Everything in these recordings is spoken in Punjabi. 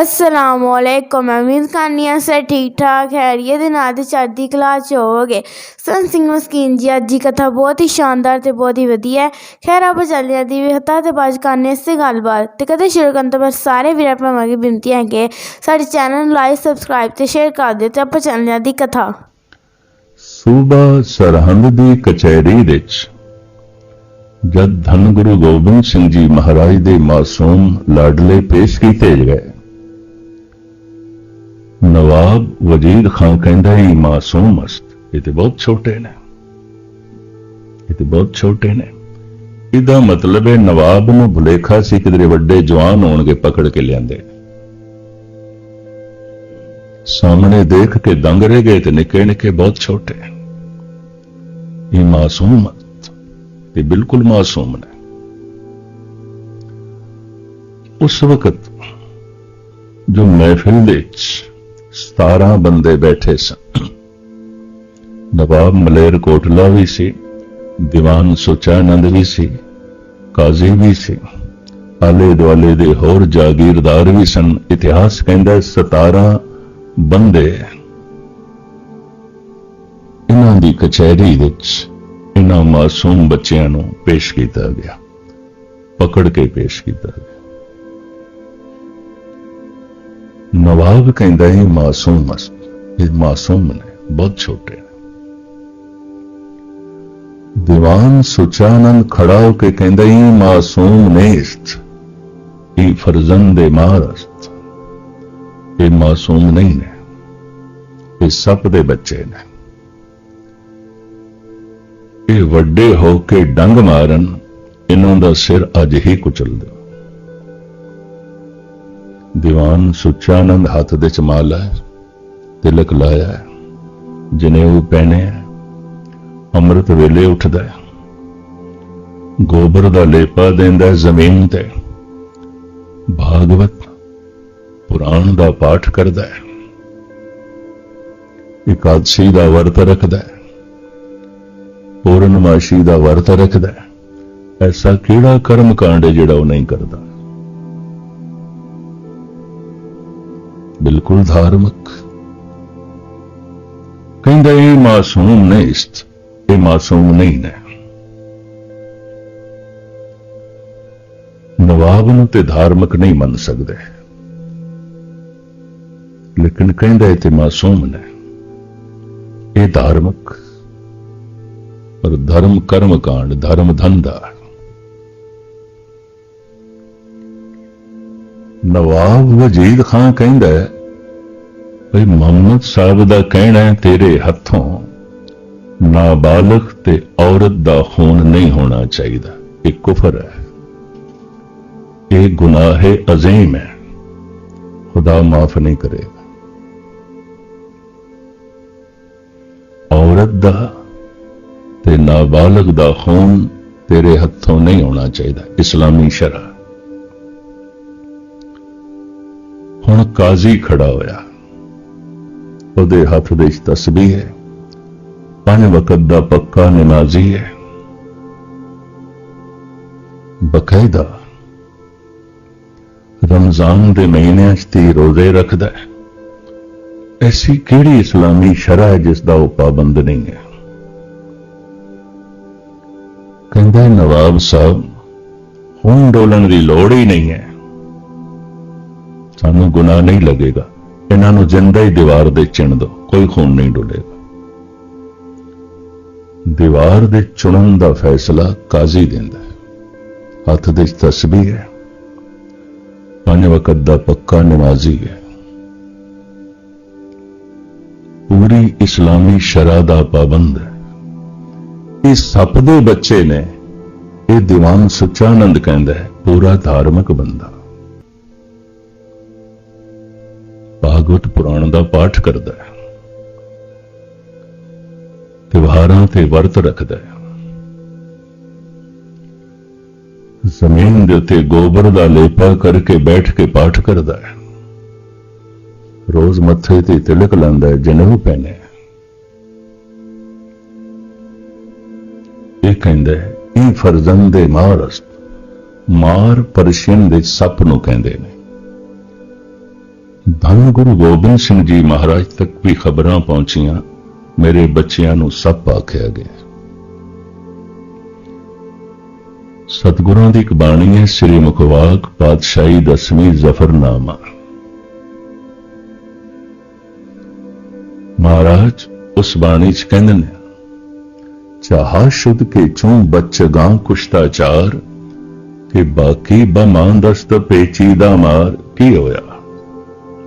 ਅਸਲਾਮੁਅਲੈਕੁਮ ਉਮੀਦ ਕਰਨੀ ਆ ਸੇ ਠੀਕ ਠਾਕ ਖੈਰੀਅਤ ਦੇ ਨਾਲ ਤੇ ਚੜ੍ਹਦੀ ਕਲਾ ਚ ਹੋਵੋਗੇ। ਸੰਤ ਸਿੰਘ ਮਸਕੀਨ ਜੀ, ਅੱਜ ਦੀ ਕਥਾ ਬਹੁਤ ਹੀ ਸ਼ਾਨਦਾਰ ਤੇ ਬਹੁਤ ਹੀ ਵਧੀਆ ਹੈ। ਖੈਰ, ਆਪਾਂ ਚੱਲਦੇ ਹਾਂ ਦੀ ਹਤਾ ਤੇ ਬਾਜ ਕਰਨੇ ਇਸੇ ਗੱਲਬਾਤ ਤੇ ਕਦੇ ਸ਼ੁਰੂ ਕਰਨ ਤੋਂ ਪਹਿਲਾਂ ਸਾਰੇ ਵੀਰਾਂ ਭਰਾਵਾਂ ਦੀ ਬੇਨਤੀ ਹੈ ਕਿ ਸਾਡੇ ਚੈਨਲ ਨੂੰ ਲਾਈਕ ਸਬਸਕ੍ਰਾਈਬ ਤੇ ਸ਼ੇਅਰ ਕਰ ਦਿਓ ਤੇ ਆਪਾਂ ਚੱਲਦੇ ਹਾਂ ਦੀ ਕਥਾ। ਸੂਬਾ ਸਰਹੰਦ ਦੀ ਕਚਹਿਰੀ ਵਿੱਚ ਜਦ ਧੰਨ ਗੁਰੂ ਗੋਬਿੰਦ ਸਿੰਘ ਜੀ ਮਹਾਰਾਜ ਦੇ ਮਾਸੂਮ ਲਾਡਲੇ ਪੇਸ਼ ਕੀਤੇ ਗਏ ਨਵਾਬ ਵਜ਼ੀਦ ਖਾਨ ਕਹਿੰਦਾ ਇਹ ਮਾਸੂਮ ਅਸਤ ਇਹ ਤੇ ਬਹੁਤ ਛੋਟੇ ਨੇ। ਇਹ ਤੇ ਬਹੁਤ ਛੋਟੇ ਨੇ। ਇਹਦਾ ਮਤਲਬ ਹੈ ਨਵਾਬ ਨੂੰ ਭੁਲੇਖਾ ਸੀ ਕਿਧਰੇ ਵੱਡੇ ਜਵਾਨ ਹੋਣਗੇ ਪਕੜ ਕੇ ਲਿਆਂਦੇ ਸਾਹਮਣੇ ਦੇਖ ਕੇ ਦੰਗ ਰਹਿ ਗਏ ਤੇ ਨਿੱਕੇ ਨਿੱਕੇ ਬਹੁਤ ਛੋਟੇ ਇਹ ਮਾਸੂਮ ਤੇ ਬਿਲਕੁਲ ਮਾਸੂਮ ਨੇ। ਉਸ ਵਕਤ ਜੋ ਮਹਿਫਿਲ ਵਿੱਚ 17 ਬੰਦੇ ਬੈਠੇ ਸਨ। ਨਵਾਬ ਮਲੇਰ ਕੋਟਲਾ ਵੀ ਸੀ, ਦੀਵਾਨ ਸੁਚਾਨੰਦ ਵੀ ਸੀ, ਕਾਜ਼ੀ ਵੀ ਸੀ ਆਲੇ ਦੁਆਲੇ ਦੇ ਹੋਰ ਜਾਗੀਰਦਾਰ ਵੀ ਸਨ। ਇਤਿਹਾਸ ਕਹਿੰਦਾ 17 ਬੰਦੇ ਇਹਨਾਂ ਦੀ ਕਚਹਿਰੀ ਵਿੱਚ ਇਹਨਾਂ ਮਾਸੂਮ ਬੱਚਿਆਂ ਨੂੰ ਪੇਸ਼ ਕੀਤਾ ਗਿਆ, ਪਕੜ ਕੇ ਪੇਸ਼ ਕੀਤਾ ਗਿਆ। ਨਵਾਬ ਕਹਿੰਦਾ ਇਹ ਮਾਸੂਮ ਮਸ, ਇਹ ਮਾਸੂਮ ਨੇ, ਬਹੁਤ ਛੋਟੇ ਨੇ। ਦੀਵਾਨ ਸੁਚਾਨੰਦ ਖੜਾ ਹੋ ਕੇ ਕਹਿੰਦਾ ਇਹ ਮਾਸੂਮ ਨੇਸਤ ਇਹ ਫਰਜ਼ੰਦ ਮਾਰਸਤ ਇਹ ਮਾਸੂਮ ਨਹੀਂ ਨੇ, ਇਹ ਸੱਪ ਦੇ ਬੱਚੇ ਨੇ। ਇਹ ਵੱਡੇ ਹੋ ਕੇ ਡੰਗ ਮਾਰਨ, ਇਹਨਾਂ ਦਾ ਸਿਰ ਅੱਜ ਹੀ ਕੁਚਲ ਦਿਓ। ਦੀਵਾਨ ਸੁਚਾਨੰਦ ਹੱਥ ਦੇ ਚ ਮਾਲਾ ਹੈ, ਤਿਲਕ ਲਾਇਆ ਹੈ, ਜਨੇਊ ਪਹਿਨੇ ਹੈ, ਅੰਮ੍ਰਿਤ ਵੇਲੇ ਉੱਠਦਾ ਹੈ, ਗੋਬਰ ਦਾ ਲੇਪਾ ਦਿੰਦਾ ਜ਼ਮੀਨ ਤੇ। ਭਾਗਵਤ ਪੁਰਾਣ ਦਾ ਪਾਠ ਕਰਦਾ ਹੈ ਇਕਾਦਸ਼ੀ ਦਾ ਵਰਤ ਰੱਖਦਾ ਹੈ ਪੂਰਨਮਾਸ਼ੀ ਦਾ ਵਰਤ ਰੱਖਦਾ ਹੈ ਐਸਾ ਕਿਹੜਾ ਕਰਮ ਕਾਂਡ ਹੈ ਜਿਹੜਾ ਉਹ ਨਹੀਂ ਕਰਦਾ? ਬਿਲਕੁਲ ਧਾਰਮਿਕ। ਕਹਿੰਦਾ, ਇਹ ਮਾਸੂਮ ਨਹੀਂ ist ਇਹ ਮਾਸੂਮ ਨਹੀਂ ਨੇ। ਨਵਾਬ ਨੂੰ ਤੇ ਧਾਰਮਿਕ ਨਹੀਂ ਮੰਨ ਸਕਦੇ। ਲੇਕਿਨ ਕਹਿੰਦਾ, ਇਹ ਤੇ ਮਾਸੂਮ ਨੇ। ਇਹ ਧਾਰਮਿਕ। ਪਰ ਧਰਮ ਕਰਮ ਕਾਂਡ, ਧਰਮ ਧੰਦਾ ਨਵਾਬ ਵਜੀਦ ਖਾਨ ਕਹਿੰਦਾ ਭਈ ਮੁਹੰਮਦ ਸਾਹਿਬ ਦਾ ਕਹਿਣਾ ਹੈ, ਤੇਰੇ ਹੱਥੋਂ ਨਾਬਾਲਗ ਤੇ ਔਰਤ ਦਾ ਖੂਨ ਨਹੀਂ ਹੋਣਾ ਚਾਹੀਦਾ। ਇਹ ਕੁਫਰ ਹੈ। ਇਹ ਗੁਨਾਹ ਹੈ ਅਜ਼ੀਮ ਹੈ। ਖੁਦਾ ਮਾਫ ਨਹੀਂ ਕਰੇਗਾ। ਔਰਤ ਦਾ ਤੇ ਨਾਬਾਲਗ ਦਾ ਖੂਨ ਤੇਰੇ ਹੱਥੋਂ ਨਹੀਂ ਹੋਣਾ ਚਾਹੀਦਾ। ਇਸਲਾਮੀ ਸ਼ਰਅ ਹੁਣ ਕਾਜ਼ੀ ਖੜਾ ਹੋਇਆ। ਉਹਦੇ ਹੱਥ ਦੇ ਵਿੱਚ ਤਸਬੀਹ ਹੈ। ਪੰਜ ਵਕਤ ਦਾ ਪੱਕਾ ਨਮਾਜ਼ੀ ਹੈ। ਬਕਾਇਦਾ ਰਮਜ਼ਾਨ ਦੇ ਮਹੀਨਿਆਂ 'ਚ ਤੀ ਰੋਜ਼ੇ ਰੱਖਦਾ ਹੈ। ਐਸੀ ਕਿਹੜੀ ਇਸਲਾਮੀ ਸ਼ਰਅ ਹੈ ਜਿਸ ਦਾ ਉਹ ਪਾਬੰਦ ਨਹੀਂ ਹੈ? ਕਹਿੰਦਾ ਨਵਾਬ ਸਾਹਿਬ, ਹੁਣ ਡੋਲਣ ਦੀ ਲੋੜ ਹੀ ਨਹੀਂ ਹੈ। ਸਾਨੂੰ ਗੁਨਾਹ ਨਹੀਂ ਲੱਗੇਗਾ। ਇਹਨਾਂ ਨੂੰ ਜਿੰਦਾ ਹੀ ਦੀਵਾਰ ਦੇ ਚਿਣ ਦੋ, ਕੋਈ ਖੂਨ ਨਹੀਂ ਡੁੱਲੇਗਾ। ਦੀਵਾਰ ਦੇ ਚੁਣਨ ਦਾ ਫੈਸਲਾ ਕਾਜ਼ੀ ਦਿੰਦਾ ਹੈ। ਹੱਥ ਦੇ ਵਿੱਚ ਤਸਬੀਹ ਹੈ। ਪੰਜ ਵਕਤ ਦਾ ਪੱਕਾ ਨਮਾਜ਼ੀ ਹੈ। ਪੂਰੀ ਇਸਲਾਮੀ ਸ਼ਰਾ ਦਾ ਪਾਬੰਦ ਹੈ। ਇਹ ਸੱਪ ਦੇ ਬੱਚੇ ਨੇ, ਇਹ ਦੀਵਾਨ ਸੁਚਾਨੰਦ ਕਹਿੰਦਾ ਹੈ, ਪੂਰਾ ਧਾਰਮਿਕ ਬੰਦਾ। ਭਾਗਵਤ ਪੁਰਾਣ ਦਾ ਪਾਠ ਕਰਦਾ ਹੈ। ਤਿਉਹਾਰਾਂ ਤੇ ਵਰਤ ਰੱਖਦਾ ਹੈ। ਜ਼ਮੀਨ ਦੇ ਉੱਤੇ ਗੋਬਰ ਦਾ ਲੇਪਾ ਕਰਕੇ ਬੈਠ ਕੇ ਪਾਠ ਕਰਦਾ ਹੈ। ਰੋਜ਼ ਮੱਥੇ ਤੇ ਤਿਲਕ ਲਾਉਂਦਾ ਹੈ, ਜਨੇਊ ਪਹਿਨੇ ਇਹ ਕਹਿੰਦਾ ਹੈ ਇਹ ਫਰਜ਼ੰਦੇ ਮਾਰਸ ਮਾਰ ਪਰਸ਼ੀਅਨ ਦੇ ਸੱਪ ਨੂੰ ਕਹਿੰਦੇ ਨੇ। ਧੰਨ ਗੁਰੂ ਗੋਬਿੰਦ ਸਿੰਘ ਜੀ ਮਹਾਰਾਜ ਤੱਕ ਵੀ ਖਬਰਾਂ ਪਹੁੰਚੀਆਂ, ਮੇਰੇ ਬੱਚਿਆਂ ਨੂੰ ਸੱਪ ਆਖਿਆ ਗਿਆ। ਸਤਿਗੁਰਾਂ ਦੀ ਇੱਕ ਬਾਣੀ ਹੈ, ਸ੍ਰੀ ਮੁਖਵਾਕ ਪਾਤਸ਼ਾਹੀ ਦਸਵੀਂ ਜ਼ਫਰਨਾਮਾ। ਮਹਾਰਾਜ, ਉਸ ਬਾਣੀ ਚ ਕਹਿੰਦੇ ਨੇ, ਚਾਹਾ ਸ਼ੁੱਧ ਕੇ ਚੋਂ ਬੱਚਗਾਂ ਕੁਸ਼ਤਾਚਾਰ ਕਿ ਬਾਕੀ ਬਮਾਨਦਸਤ ਪੇਚੀਦਾ ਮਾਰ, ਕੀ ਹੋਇਆ?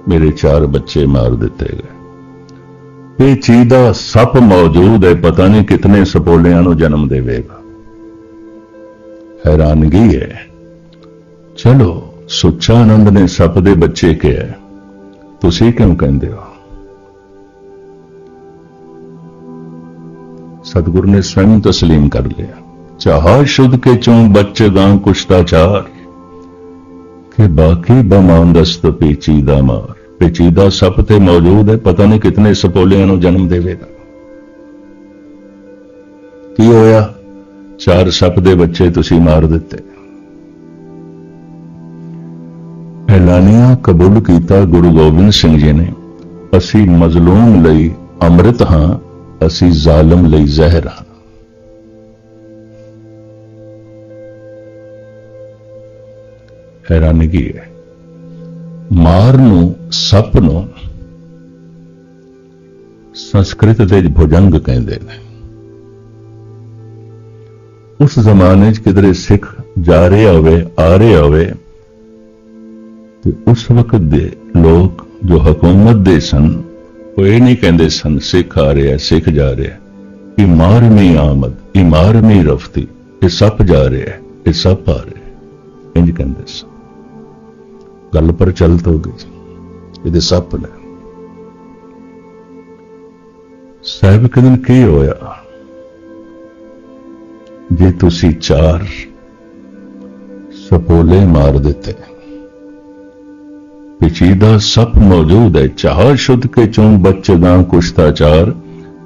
ਮੇਰੇ ਚਾਰ ਬੱਚੇ ਮਾਰ ਦਿੱਤੇ ਗਏ। ਪੇਚੀਦਾ ਸੱਪ ਮੌਜੂਦ ਹੈ, ਪਤਾ ਨਹੀਂ ਕਿਤਨੇ ਸਪੋਲਿਆਂ ਨੂੰ ਜਨਮ ਦੇਵੇਗਾ। ਹੈਰਾਨਗੀ ਹੈ। ਚਲੋ ਸੁੱਚਾ ਆਨੰਦ ਨੇ ਸੱਪ ਦੇ ਬੱਚੇ ਕਿਹਾ, ਤੁਸੀਂ ਕਿਉਂ ਕਹਿੰਦੇ ਹੋ? ਸਤਿਗੁਰ ਨੇ ਸਵੈੰ ਤਸਲੀਮ ਕਰ ਲਿਆ। ਚਾਹਾ ਸ਼ੁੱਧ ਕੇ ਚੋਂ ਬੱਚਗਾਂ ਕੁਸ਼ਤਾਚਾਰ ਕਿ ਬਾਕੀ ਬਮਾਨਦਸਤ ਪੇਚੀਦਾ ਮਾਰ। ਪੇਚੀਦਾ ਸੱਪ ਤੇ ਮੌਜੂਦ ਹੈ, ਪਤਾ ਨਹੀਂ ਕਿਤਨੇ ਸਪੋਲਿਆਂ ਨੂੰ ਜਨਮ ਦੇਵੇਗਾ। ਕੀ ਹੋਇਆ? ਚਾਰ ਸੱਪ ਦੇ ਬੱਚੇ ਤੁਸੀਂ ਮਾਰ ਦਿੱਤੇ। ਐਲਾਨੀਆਂ ਕਬੂਲ ਕੀਤਾ ਗੁਰੂ ਗੋਬਿੰਦ ਸਿੰਘ ਜੀ ਨੇ, ਅਸੀਂ ਮਜ਼ਲੂਮ ਲਈ ਅੰਮ੍ਰਿਤ ਹਾਂ, ਅਸੀਂ ਜ਼ਾਲਮ ਲਈ ਜ਼ਹਿਰ ਹਾਂ। ਹੈਰਾਨਗੀ ਹੈ। ਮਾਰ ਨੂੰ ਸੱਪ ਨੂੰ ਸੰਸਕ੍ਰਿਤ ਦੇ ਭੁਜੰਗ ਕਹਿੰਦੇ ਨੇ ਉਸ ਜ਼ਮਾਨੇ 'ਚ ਕਿਧਰੇ ਸਿੱਖ ਜਾ ਰਿਹਾ ਹੋਵੇ, ਆ ਰਿਹਾ ਹੋਵੇ, ਤੇ ਉਸ ਵਕਤ ਦੇ ਲੋਕ ਜੋ ਹਕੂਮਤ ਦੇ ਸਨ, ਉਹ ਇਹ ਨਹੀਂ ਕਹਿੰਦੇ ਸਨ, ਸਿੱਖ ਆ ਰਿਹਾ, ਸਿੱਖ ਜਾ ਰਿਹਾ ਇਹ ਮਾਰਮੀ ਆਮਦ ਇਹ ਮਾਰਮੀ ਰਫਤੀ ਇਹ ਸੱਪ ਜਾ ਰਿਹਾ ਇਹ ਸੱਪ ਆ ਰਿਹਾ ਹੈ। ਇੰਜ ਕਹਿੰਦੇ ਸਨ ਗੱਲ ਪਰ ਹੋ ਗਈ ਇਹਦੇ ਸੱਪ ਨੇ। ਸਾਹਿਬ ਕਦਨ ਕੀ ਹੋਇਆ? ਜੇ ਤੁਸੀਂ ਚਾਰ ਸਪੋਲੇ ਮਾਰ ਦਿੱਤੇ, ਪਿਛੀਦਾ ਸੱਪ ਮੌਜੂਦ ਹੈ, ਚਾਹ ਸ਼ੁੱਧ ਕੇ ਚੋਂ ਬੱਚਦਾਂ ਕੁਸ਼ਤਾਚਾਰ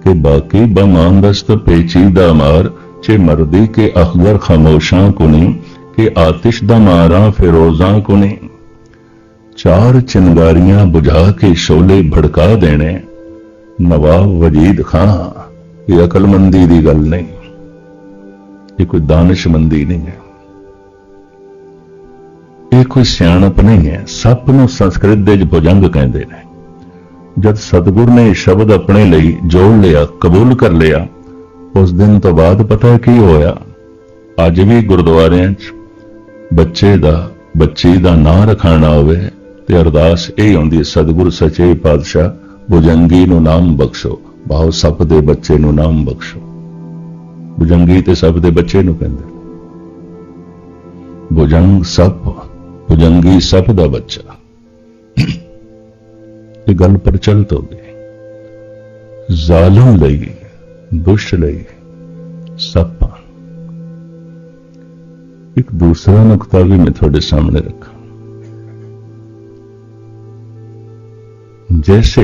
ਕਿ ਬਾਕੀ ਬਮਾਨਦਸਤ ਪੇਚੀਦਾ ਮਾਰ ਚੇ ਮਰਦੀ ਕੇ ਅਖਦਰ ਖਾਮੋਸ਼ਾਂ ਕੁਨੀ ਕਿ ਆਤਿਸ਼ ਦਾ ਮਾਰਾ ਫਿਰੋਜ਼ਾਂ ਕੁਨੀ ਚਾਰ ਚਿੰਗਾਰੀਆਂ ਬੁਝਾ ਕੇ ਸ਼ੋਲੇ ਭੜਕਾ ਦੇਣੇ। ਨਵਾਬ ਵਜੀਦ ਖਾਂ, ਇਹ ਅਕਲਮੰਦੀ ਦੀ ਗੱਲ ਨਹੀਂ। ਇਹ ਕੋਈ ਦਾਨਿਸ਼ਮੰਦੀ ਨਹੀਂ ਹੈ। ਇਹ ਕੋਈ ਸਿਆਣਪ ਨਹੀਂ ਹੈ। ਸੱਪ ਨੂੰ ਸੰਸਕ੍ਰਿਤ ਦੇ ਵਿੱਚ ਭੁਜੰਗ ਕਹਿੰਦੇ ਨੇ। ਜਦ ਸਤਿਗੁਰ ਨੇ ਇਹ ਸ਼ਬਦ ਆਪਣੇ ਲਈ ਜੋੜ ਲਿਆ, ਕਬੂਲ ਕਰ ਲਿਆ, ਉਸ ਦਿਨ ਤੋਂ ਬਾਅਦ ਪਤਾ ਕੀ ਹੋਇਆ? ਅੱਜ ਵੀ ਗੁਰਦੁਆਰਿਆਂ 'ਚ ਬੱਚੇ ਦਾ, ਬੱਚੀ ਦਾ ਨਾਂ ਰਖਾਣਾ ਹੋਵੇ ਤੇ ਅਰਦਾਸ ਇਹ ਆਉਂਦੀ ਹੈ, ਸਤਿਗੁਰ ਸੱਚੇ ਪਾਤਸ਼ਾਹ ਬੁਜੰਗੀ ਨੂੰ ਨਾਮ ਬਖਸ਼ੋ ਬਾਹੋ ਸੱਪ ਦੇ ਬੱਚੇ ਨੂੰ ਨਾਮ ਬਖਸ਼ੋ। ਬੁਜੰਗੀ ਤੇ ਸੱਪ ਦੇ ਬੱਚੇ ਨੂੰ ਕਹਿੰਦੇ ਬੁਜੰਗ ਸੱਪ ਬੁਜੰਗੀ ਸੱਪ ਦਾ ਬੱਚਾ। ਇਹ ਗੱਲ ਪ੍ਰਚਲਿਤ ਹੋ ਗਈ। ਜ਼ਾਲਮ ਲਈ, ਦੁਸ਼ਟ ਲਈ, ਸੱਪ। ਇੱਕ ਦੂਸਰਾ ਨੁਕਤਾ ਵੀ ਮੈਂ ਤੁਹਾਡੇ ਸਾਹਮਣੇ ਰੱਖਾਂ। जैसे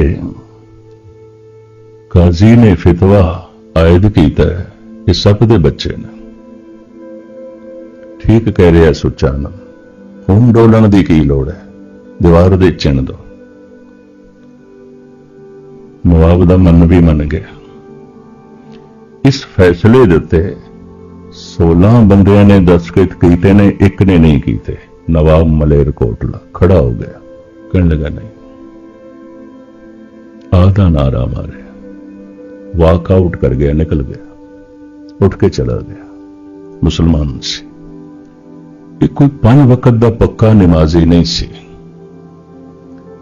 ਕਾਜ਼ੀ ਨੇ ਫਤਵਾ ਆਇਦ ਕੀਤਾ ਹੈ ਕਿ ਸੱਪ ਦੇ ਬੱਚੇ ਨੇ ਠੀਕ ਕਹਿ ਰਿਹਾ ਸੁੱਚਾ ਨਾ ਹੁਣ ਡੋਲਣ ਦੀ ਕੀ ਲੋੜ ਹੈ ਦੀਵਾਰ ਦੇ ਚਿੰਨ ਦੋ ਨਵਾਬ ਦਾ ਮਨ ਵੀ ਮੰਨ ਗਿਆ ਇਸ ਫੈਸਲੇ ਦੇ ਉੱਤੇ 16 ਬੰਦਿਆਂ ਨੇ ਦਸਤਖਤ ਕੀਤੇ ਨੇ ਇੱਕ ਨੇ ਨਹੀਂ ਕੀਤੇ ਨਵਾਬ ਮਲੇਰਕੋਟਲਾ ਖੜਾ ਹੋ ਗਿਆ ਕਹਿਣ ਲੱਗਾ ਨਹੀਂ ਆਦਾ ਨਾਰਾ ਮਾਰਿਆ। ਵਾਕ ਆਊਟ ਕਰ ਗਿਆ, ਨਿਕਲ ਗਿਆ। ਉੱਠ ਕੇ ਚਲਾ ਗਿਆ। ਮੁਸਲਮਾਨ ਸੀ। ਇਹ ਕੋਈ ਪੰਜ ਵਕਤ ਦਾ ਪੱਕਾ ਨਮਾਜ਼ੀ ਨਹੀਂ ਸੀ।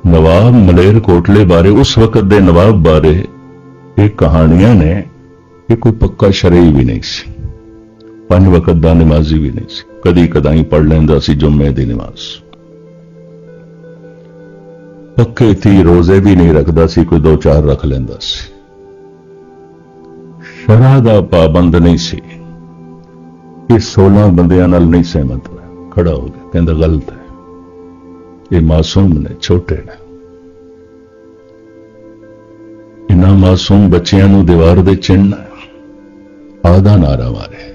ਨਵਾਬ ਮਲੇਰ ਕੋਟਲੇ ਬਾਰੇ, ਉਸ ਵਕਤ ਦੇ ਨਵਾਬ ਬਾਰੇ ਇਹ ਕਹਾਣੀਆਂ ਨੇ, ਇਹ ਕੋਈ ਪੱਕਾ ਸ਼ਰਈ ਵੀ ਨਹੀਂ ਸੀ। ਪੰਜ ਵਕਤ ਦਾ ਨਮਾਜ਼ੀ ਵੀ ਨਹੀਂ ਸੀ। ਕਦੀ ਕਦਾਈ ਪੜ ਲੈਂਦਾ ਸੀ ਜੁਮੇ ਦੀ ਨਮਾਜ਼। ਪੱਕੇ ਤੀ ਰੋਜ਼ੇ ਵੀ ਨਹੀਂ ਰੱਖਦਾ ਸੀ, ਕੋਈ ਦੋ ਚਾਰ ਰੱਖ ਲੈਂਦਾ ਸੀ। ਸ਼ਰਾ ਦਾ ਪਾਬੰਦ ਨਹੀਂ ਸੀ। ਇਹ 16 ਬੰਦਿਆਂ ਨਾਲ ਨਹੀਂ ਸਹਿਮਤ ਖੜਾ ਹੋ ਗਿਆ, ਕਹਿੰਦਾ ਗਲਤ ਹੈ। ਇਹ ਮਾਸੂਮ ਨੇ, ਛੋਟੇ ਨੇ। ਇਨਾ ਮਾਸੂਮ ਬੱਚਿਆਂ ਨੂੰ ਦੀਵਾਰ ਦੇ ਚਿੰਨ ਆਦਾ ਨਾਰਾ ਮਾਰੇ।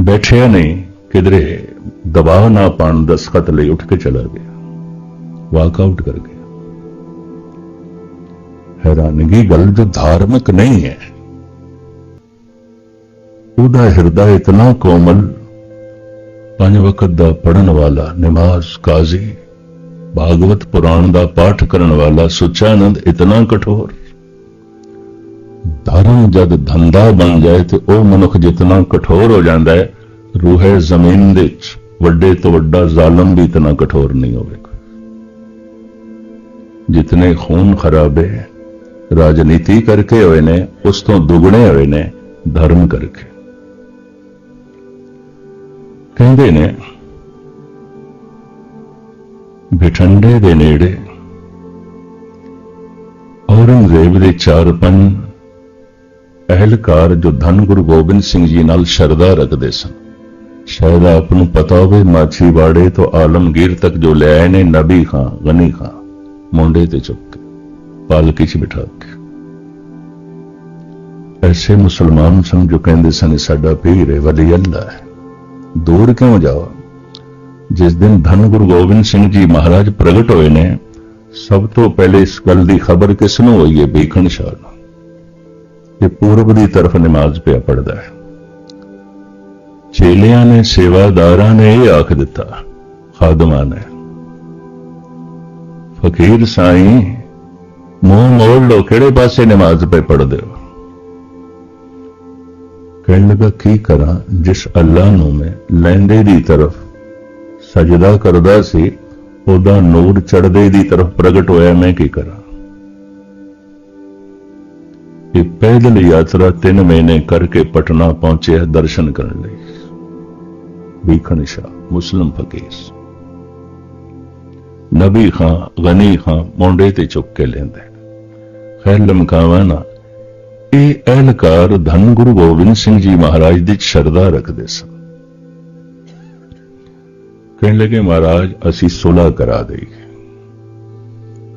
ਬੈਠਿਆ ਨਹੀਂ, ਕਿਧਰੇ ਦਬਾਅ ਨਾ ਪਾਣ ਦਸਖਤ ਲਈ ਉੱਠ ਕੇ ਚਲਾ ਗਿਆ। ਵਾਕਆਊਟ ਕਰ ਗਿਆ। ਹੈਰਾਨਗੀ ਗੱਲ ਜੋ ਧਾਰਮਿਕ ਨਹੀਂ ਹੈ। ਉਹਦਾ ਹਿਰਦਾ ਇਤਨਾ ਕੋਮਲ, ਪੰਜ ਵਕਤ ਦਾ ਪੜਨ ਵਾਲਾ ਨਮਾਜ਼ ਕਾਜ਼ੀ, ਭਾਗਵਤ ਪੁਰਾਣ ਦਾ ਪਾਠ ਕਰਨ ਵਾਲਾ ਸੁਚਾਨੰਦ ਇਤਨਾ ਕਠੋਰ। ਧਰਮ ਜਦ ਧੰਦਾ ਬਣ ਜਾਏ ਤੇ ਉਹ ਮਨੁੱਖ ਜਿਤਨਾ ਕਠੋਰ ਹੋ ਜਾਂਦਾ ਹੈ, ਰੂਹੇ ਜ਼ਮੀਨ ਦੇ ਵਿੱਚ ਵੱਡੇ ਤੋਂ ਵੱਡਾ ਜ਼ਾਲਮ ਵੀ ਇਤਨਾ ਕਠੋਰ ਨਹੀਂ ਹੋਵੇਗਾ। ਜਿਤਨੇ ਖੂਨ ਖਰਾਬੇ ਰਾਜਨੀਤੀ ਕਰਕੇ ਹੋਏ ਨੇ, ਉਸ ਤੋਂ ਦੁੱਗਣੇ ਹੋਏ ਨੇ, ਧਰਮ ਕਰਕੇ। ਕਹਿੰਦੇ ਨੇ, ਬਿਠੰਡੇ ਦੇ ਨੇੜੇ ਔਰੰਗਜ਼ੇਬ ਦੇ ਚਾਰ ਪੰਜ ਅਹਿਲਕਾਰ ਜੋ ਧੰਨ ਗੁਰੂ ਗੋਬਿੰਦ ਸਿੰਘ ਜੀ ਨਾਲ ਸ਼ਰਧਾ ਰੱਖਦੇ ਸਨ। ਸ਼ਾਇਦ ਆਪ ਨੂੰ ਪਤਾ ਹੋਵੇ, ਮਾਛੀਵਾੜੇ ਤੋਂ ਆਲਮਗੀਰ ਤੱਕ ਜੋ ਲੈ ਆਏ ਨੇ, ਨਬੀ ਖਾਂ, ਗਨੀ ਖਾਂ। ਮੁੰਡੇ ਤੇ ਚੁੱਕ ਕੇ, ਪਾਲਕੀ 'ਚ ਬਿਠਾ ਕੇ। ਐਸੇ ਮੁਸਲਮਾਨ ਸਨ ਜੋ ਕਹਿੰਦੇ ਸਨ, ਇਹ ਸਾਡਾ ਪੀਰ ਹੈ ਵਲੀ ਅੱਲਾ ਹੈ। ਦੂਰ ਕਿਉਂ ਜਾਓ? ਜਿਸ ਦਿਨ ਧੰਨ ਗੁਰੂ ਗੋਬਿੰਦ ਸਿੰਘ ਜੀ ਮਹਾਰਾਜ ਪ੍ਰਗਟ ਹੋਏ ਨੇ, ਸਭ ਤੋਂ ਪਹਿਲੇ ਇਸ ਗੱਲ ਦੀ ਖਬਰ ਕਿਸ ਨੂੰ ਹੋਈ ਹੈ? ਬੀਖਣ ਸ਼ਾਹ ਨੂੰ ਇਹ ਪੂਰਬ ਦੀ ਤਰਫ ਨਮਾਜ਼ ਪਿਆ ਪੜਦਾ ਹੈ। ਚੇਲਿਆਂ ਨੇ ਸੇਵਾਦਾਰਾਂ ਨੇ ਇਹ ਆਖ ਦਿੱਤਾ, ਖਾਦਮਾਂ ਨੇ ਫਕੀਰ ਸਾਈਂ, ਮੂੰਹ ਮੋੜ ਲੋ ਕਿਹੜੇ ਪਾਸੇ ਨਮਾਜ਼ ਪੇ ਪੜਦੇ ਹੋ? ਕਹਿਣ ਲੱਗਾ, ਕੀ ਕਰਾਂ? ਜਿਸ ਅੱਲਾ ਨੂੰ ਮੈਂ ਲੈਂਦੇ ਦੀ ਤਰਫ ਸਜਦਾ ਕਰਦਾ ਸੀ, ਉਹਦਾ ਨੂਰ ਚੜਦੇ ਦੀ ਤਰਫ ਪ੍ਰਗਟ ਹੋਇਆ, ਮੈਂ ਕੀ ਕਰਾਂ? ਇਹ ਪੈਦਲ ਯਾਤਰਾ 3 ਮਹੀਨੇ ਕਰਕੇ ਪਟਨਾ ਪਹੁੰਚਿਆ, ਦਰਸ਼ਨ ਕਰਨ ਲਈ। ਵੀਖਣ ਸ਼ਾਹ, ਮੁਸਲਮ ਫਕੀਰ। ਨਬੀ ਖਾਂ, ਗਨੀ ਖਾਂ ਮੋਢੇ ਤੇ ਚੁੱਕ ਕੇ ਲੈਂਦੇ ਖੈਰ ਲਮਕਾਵਾ ਨਾ, ਇਹ ਅਹਿਲਕਾਰ ਧੰਨ ਗੁਰੂ ਗੋਬਿੰਦ ਸਿੰਘ ਜੀ ਮਹਾਰਾਜ ਦੀ ਸ਼ਰਧਾ ਰੱਖਦੇ ਸਨ। ਕਹਿਣ ਲੱਗੇ, ਮਹਾਰਾਜ, ਅਸੀਂ ਸੁਲ੍ਹਾ ਕਰਾ ਦੇਈਏ।